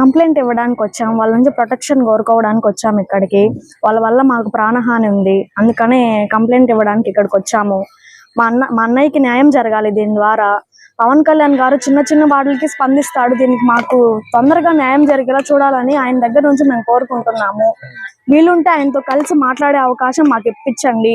Complaint ఇవ్వడానికి వచ్చాం. వాళ్ళ నుంచి ప్రొటెక్షన్ కోరుకోవడానికి వచ్చాము ఇక్కడికి. వాళ్ళ వల్ల మాకు ప్రాణహాని ఉంది. అందుకనే కంప్లైంట్ ఇవ్వడానికి ఇక్కడికి వచ్చాము. మా అన్న మా అన్నయ్యకి న్యాయం జరగాలి దీని ద్వారా. పవన్ కళ్యాణ్ గారు చిన్న చిన్న వాటికి స్పందిస్తాడు. దీనికి మాకు తొందరగా న్యాయం జరిగేలా చూడాలని ఆయన దగ్గర నుంచి మేము కోరుకుంటున్నాము. వీలుంటే ఆయనతో కలిసి మాట్లాడే అవకాశం మాకు ఇప్పించండి.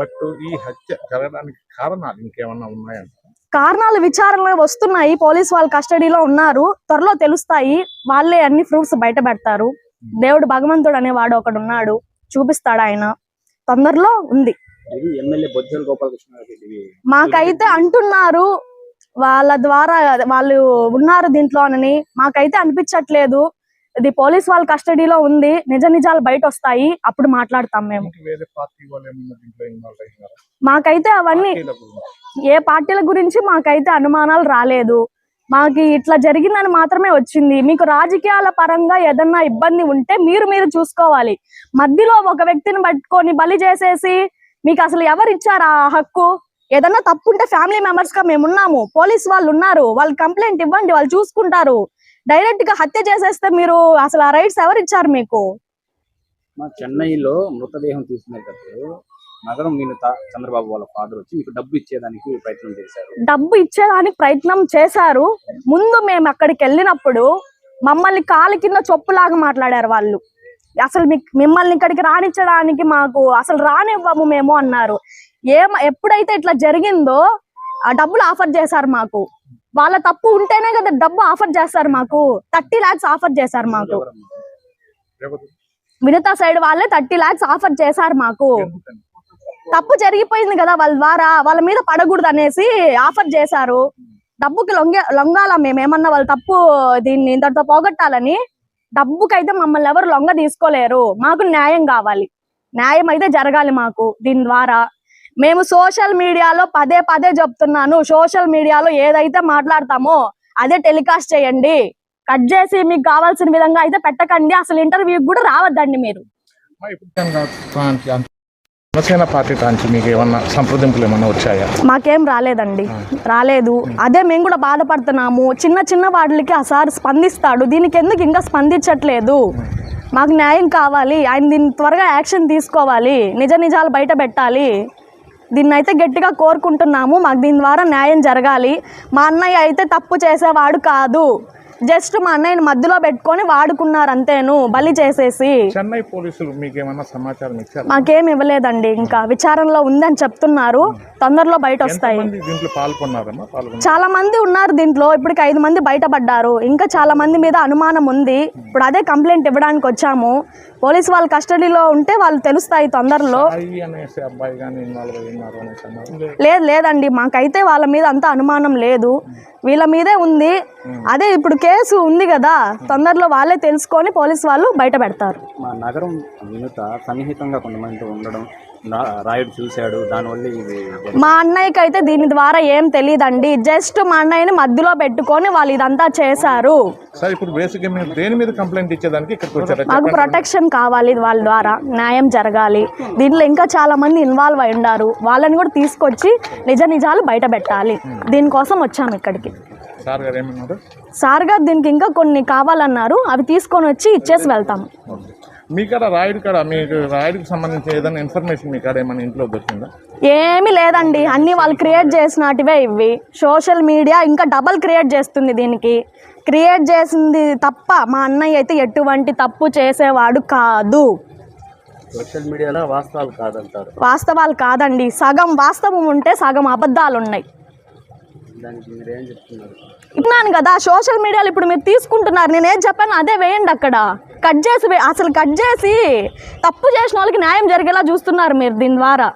బట్ ఈ హత్య జరగడానికి కారణాలు ఇంకేమన్నా ఉన్నాయంట కారణాలు విచారణలు వస్తున్నాయి. పోలీస్ వాళ్ళ కస్టడీలో ఉన్నారు. త్వరలో తెలుస్తాయి. వాళ్ళే అన్ని ప్రూఫ్స్ బయట పెడతారు. దేవుడు భగవంతుడు అనేవాడు ఒకడు ఉన్నాడు. చూపిస్తాడు ఆయన. తొందరలో ఉంది. మాకైతే అంటున్నారు. వాళ్ళ ద్వారా వాళ్ళు ఉన్నారు దీంట్లోనని మాకైతే అనిపించట్లేదు. ఇది పోలీస్ వాళ్ళ కస్టడీలో ఉంది. నిజ నిజాలు బయట వస్తాయి అప్పుడు మాట్లాడతాం మేము. మాకైతే అవన్నీ. ఏ పార్టీల గురించి మాకైతే అనుమానాలు రాలేదు. మాకు ఇట్లా జరిగిందని మాత్రమే వచ్చింది. మీకు రాజకీయాల పరంగా ఏదన్నా ఇబ్బంది ఉంటే మీరు మీరు చూసుకోవాలి. మధ్యలో ఒక వ్యక్తిని పట్టుకొని బలి చేసేసి మీకు అసలు ఎవరు ఇచ్చారు ఆ హక్కు? ఏదన్నా తప్పు ఉంటే ఫ్యామిలీ మెంబర్స్గా మేము ఉన్నాము పోలీస్ వాళ్ళు ఉన్నారు. వాళ్ళు కంప్లైంట్ ఇవ్వండి. వాళ్ళు చూసుకుంటారు. డైరెక్ట్గా హత్య చేసేస్తే మీరు అసలు ఆ రైట్స్ ఎవరు ఇచ్చారు మీకు? మా చెన్నైలో మృతదేహం తీసుకునేటప్పుడు నగరం చంద్రబాబు వాళ్ళ ఫాదర్ వచ్చి మీకు డబ్బు ఇచ్చేదానికి ప్రయత్నం చేశారు. డబ్బు ఇచ్చేదానికి ప్రయత్నం చేశారు. ముందు మేము అక్కడికి వెళ్ళినప్పుడు మమ్మల్ని కాలు కింద చొప్పులాగా మాట్లాడారు వాళ్ళు. అసలు మీకు మిమ్మల్ని ఇక్కడికి రానిచ్చడానికి మాకు అసలు రానివ్వము మేము అన్నారు. ఏం ఎప్పుడైతే ఇట్లా జరిగిందో ఆ డబ్బులు ఆఫర్ చేశారు మాకు. వాళ్ళ తప్పు ఉంటేనే కదా డబ్బు ఆఫర్ చేస్తారు మాకు. థర్టీ లాక్స్ ఆఫర్ చేశారు మాకు. మిగతా సైడ్ వాళ్ళే థర్టీ లాక్స్ ఆఫర్ చేశారు మాకు. తప్పు జరిగిపోయింది కదా వాళ్ళ ద్వారా. వాళ్ళ మీద పడకూడదు అనేసి ఆఫర్ చేశారు. డబ్బుకి లొంగే లొంగాల మేము? ఏమన్నా వాళ్ళ తప్పు దీన్ని ఇంతటితో పోగొట్టాలని? డబ్బుకైతే మమ్మల్ని ఎవరు లొంగ తీసుకోలేరు. మాకు న్యాయం కావాలి. న్యాయం అయితే జరగాలి మాకు దీని ద్వారా. మేము సోషల్ మీడియాలో పదే పదే చెప్తున్నాను. సోషల్ మీడియాలో ఏదైతే మాట్లాడతామో అదే టెలికాస్ట్ చేయండి. కట్ చేసి మీకు కావాల్సిన విధంగా అయితే పెట్టకండి. అసలు ఇంటర్వ్యూకి కూడా రావద్దండి మీరు. మా ఇప్పుడు తెలంగాణ ప్రాంతీయ అంత- జనసేన పార్టీ టాంచి మీకు ఏమన్నా సంప్రదింపులు ఏమన్నా వచ్చాయా? మాకేం రాలేదండి. రాలేదు. అదే మేము కూడా బాధపడుతున్నాము. చిన్న చిన్న వాటికి ఆ సార్ స్పందిస్తాడు. దీనికి ఎందుకు ఇంకా స్పందించట్లేదు? మాకు న్యాయం కావాలి. ఆయన దీన్ని త్వరగా యాక్షన్ తీసుకోవాలి. నిజ నిజాలు బయట పెట్టాలి. దీన్ని అయితే గట్టిగా కోరుకుంటున్నాము. మాకు దీని ద్వారా న్యాయం జరగాలి. మా అన్నయ్య అయితే తప్పు చేసేవాడు కాదు. జస్ట్ మా అన్నయ్యని మధ్యలో పెట్టుకొని వాడుకున్నారు అంతేను. బలి చేసేసి. చెన్నై పోలీసులు మీకు ఏమన్నా సమాచారం ఇచ్చారు? మాకేం ఇవ్వలేదండి. ఇంకా విచారణలో ఉందని చెప్తున్నారు. తొందరలో బయట వస్తాయి దీంట్లో పాల్గొన్నారమ్మా? చాలా మంది ఉన్నారు దీంట్లో. ఇప్పటికి ఐదు మంది బయటపడ్డారు. ఇంకా చాలా మంది మీద అనుమానం ఉంది. ఇప్పుడు అదే కంప్లైంట్ ఇవ్వడానికి వచ్చాము. పోలీస్ వాళ్ళ కస్టడీలో ఉంటే వాళ్ళు తెలుస్తాయి తొందరలో. లేదు. లేదండి. మాకైతే వాళ్ళ మీద అంత అనుమానం లేదు. వీళ్ళ మీదే ఉంది. అదే ఇప్పుడు కేసు ఉంది కదా. తొందరలో వాళ్ళే తెలుసుకొని పోలీస్ వాళ్ళు బయట పెడతారు. మా నగరం సన్నిహితంగా కొంతమంది ఉండడం రాయుడు చూశాడు. దానివల్ల ఇది మా అన్నయ్యకి అయితే దీని ద్వారా ఏం తెలియదండి. జస్ట్ మా అన్నయ్యని మధ్యలో పెట్టుకొని వాళ్ళు ఇదంతా చేశారు. సార్ ఇప్పుడు బేసిక్గా మీరు దేని మీద కంప్లైంట్ ఇచ్చేదానికి ఇక్కడికి వచ్చారా? మాకు ప్రొటెక్షన్ కావాలి వాళ్ళ ద్వారా న్యాయం జరగాలి. దీంట్లో ఇంకా చాలా మంది ఇన్వాల్వ్ అయి ఉన్నారు వాళ్ళని కూడా తీసుకొచ్చి నిజ నిజాలు బయట పెట్టాలి. దీనికోసం వచ్చాము ఇక్కడికి. సార్ గారు ఏమన్నారు? సార్ గారు దీనికి ఇంకా కొన్ని కావాలన్నారు. అవి తీసుకొని వచ్చి ఇచ్చేసి వెళ్తాము ఓకే. మీ కాడ రాయుడు కాడ మీకు రాయుడికి సంబంధించి ఏదైనా ఇన్ఫర్మేషన్ మీ కాడ ఏమైనా ఇంట్లో దొరికిందా? ఏమీ లేదండి. అన్ని వాళ్ళు క్రియేట్ చేసినటివే ఇవి. సోషల్ మీడియా ఇంకా డబల్ క్రియేట్ చేస్తుంది దీనికి. క్రియేట్ చేసింది తప్ప మా అన్నయ్య అయితే ఎటువంటి తప్పు చేసేవాడు కాదు. సోషల్ మీడియాలో వాస్తవాలు కాదంటారు. వాస్తవాలు కాదండి. సగం వాస్తవం ఉంటే సగం అబద్ధాలు ఉన్నాయి. ఇన్నాను కదా సోషల్ మీడియాలో ఇప్పుడు మీరు తీసుకుంటున్నారు. నేను ఏం చెప్పాను? అదే వేయండి అక్కడ. కట్ చేసి అసలు కట్ చేసి తప్పు చేసిన వాళ్ళకి న్యాయం జరిగేలా చూస్తున్నారు మీరు దీని ద్వారా.